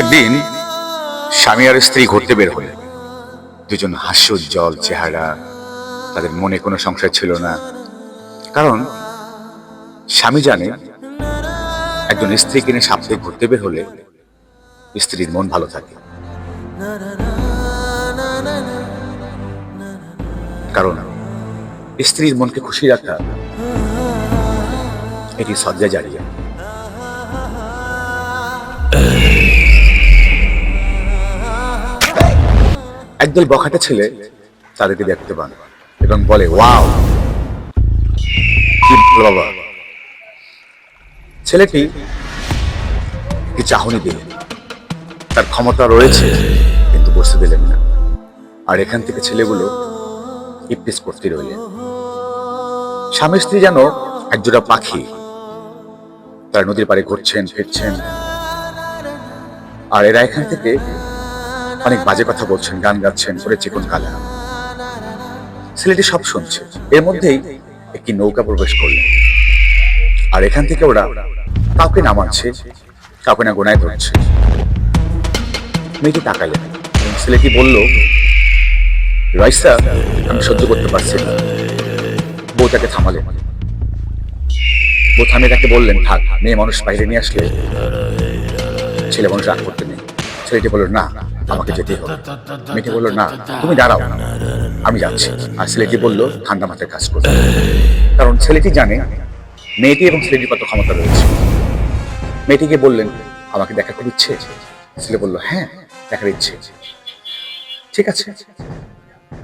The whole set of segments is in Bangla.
একদিন স্বামী আর স্ত্রী ঘুরতে বের হলেন। দুজন হাস্যোজ্জ্বল চেহারা, তাদের মনে কোনো সংশয় ছিল না। কারণ স্বামী জানে, একজন স্ত্রী কিনে সাথে ঘুরতে বের হলে স্ত্রীর মন ভালো থাকে। কারণ স্ত্রীর মনকে খুশি রাখা, এটি সজ্জা জারিয়া। একদল বখাটে ছেলে তাদেরকে দেখতে পান এবং বলে, ওয়াও! বাবা! ছেলেটি কি চাহনি দিল তার ক্ষমতা রয়েছে, কিন্তু বসতে দিলেন না। আর এখান থেকে ছেলেগুলো ইপটিস করতে রইলেন। স্বামী স্ত্রী যেন একজোড়া পাখি তারা নদীর পাড়ে ঘুরছেন, ফিরছেন। আর এরা এখান থেকে অনেক বাজে কথা বলছেন, গান গাচ্ছেন করে চিকন কালা ছেলেটি সব শুনছে। এর মধ্যেই একটি নৌকা প্রবেশ করলেন আর এখান থেকে ওরা কাউকে নামাচ্ছে কাউকে না গোনায় ধরছে। মেয়েটি তাকালেন ছেলেটি বলল, রাইসা আমি সহ্য করতে পারছি না। বউ তাকে থামালেন বউ থামিয়ে তাকে বললেন, থাক, মেয়ে মানুষ বাইরে নিয়ে আসলে ছেলে মানুষ রাগ করতে নেই। ছেলেটি বলল, না আমাকে যেতে হবে। মেয়েটি বলল না তুমি দাঁড়াও আমি যাচ্ছি। আর ছেলেটি বলল ঠান্ডা মাথায় কাজ করতে কারণ ছেলেটি জানে মেয়েটি এবং ছেলেটির কত ক্ষমতা রয়েছে। মেয়েটিকে বললেন আমাকে দেখা খুব ইচ্ছে ছেলে বলল হ্যাঁ দেখার ইচ্ছে ঠিক আছে।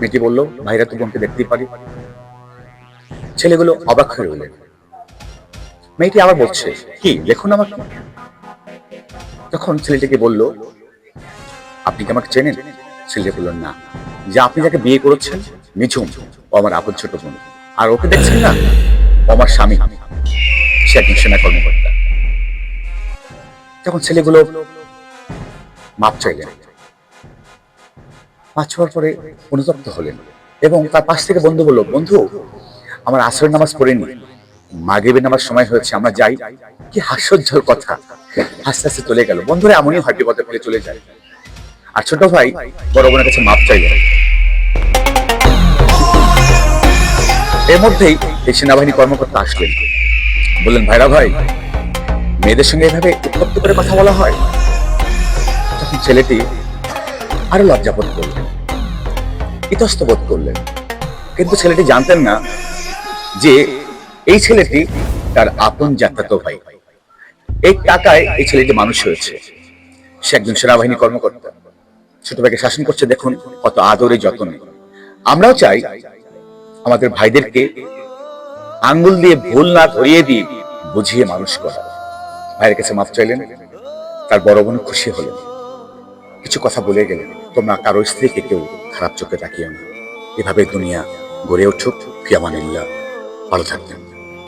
মেয়েটি বলল ভাইরা তো বোনকে দেখতেই পারি। ছেলেগুলো অবাক হয়ে রইলেন। মেয়েটি আবার বলছে কি দেখুন আমাকে? তখন ছেলেটিকে বলল আপনি কি আমাকে চেনেন? ছেলেটি বলল না। যে আপনি যাকে বিয়ে করেছেন মিঝুম ও আমার আপন ছোট বোন। আর ওকে দেখছেন না? ও আমার স্বামী। সে একজন সেনা কর্মকর্তা। তখন ছেলেগুলো মাপ চাইলেন। মাছ ছোঁয়ার পরে অনুতপ্ত হলেন এবং তার পাশ থেকে বন্ধু বলল, বন্ধু, আমার আসর নামাজ পড়েনি। মাগরিবের নামাজ সময় হয়েছে, আমরা যাই। কি হাস্যোজ্জ্বল কথা। হাসতে হাসতে চলে গেল। বন্ধুরা এমনই হয় বিপদে ফেলে চলে যায়। আর ছোট ভাই বড় বোনের কাছে মাপ চাইলেন এর মধ্যেই এই সেনাবাহিনী কর্মকর্তা আসলেন। বললেন, ভাইরা ভাই, মেয়েদের সঙ্গে এভাবে উত্তপ্ত করে কথা বলা হয়? তখন ছেলেটি আরও লজ্জা বোধ করলেন, ইতস্ত বোধ করলেন। কিন্তু ছেলেটি জানতেন না যে এই ছেলেটি তার আপন যাত্রা জাতাতো ভাই। এই টাকায় এই ছেলেটি মানুষ হয়েছে। সে একজন সেনাবাহিনী কর্মকর্তা। ছোট ভাইকে শাসন করছে, দেখুন কত আদরে যত্নে। আমরাও চাই আমাদের ভাইদেরকে আঙ্গুল দিয়ে ভুল না ধরিয়ে দিয়ে বুঝিয়ে মানুষ করা। ভাইয়ের কাছে মাপ চাইলেন, তার বড় বোন খুশি হলেন। কিছু কথা বলে গেলেন, তোমরা কারও স্ত্রীকে কেউ খারাপ চোখে তাকিও না। এভাবে দুনিয়া গড়ে উঠুক, ফিয়ামানিল্লাহ। ভালো থাকবেন।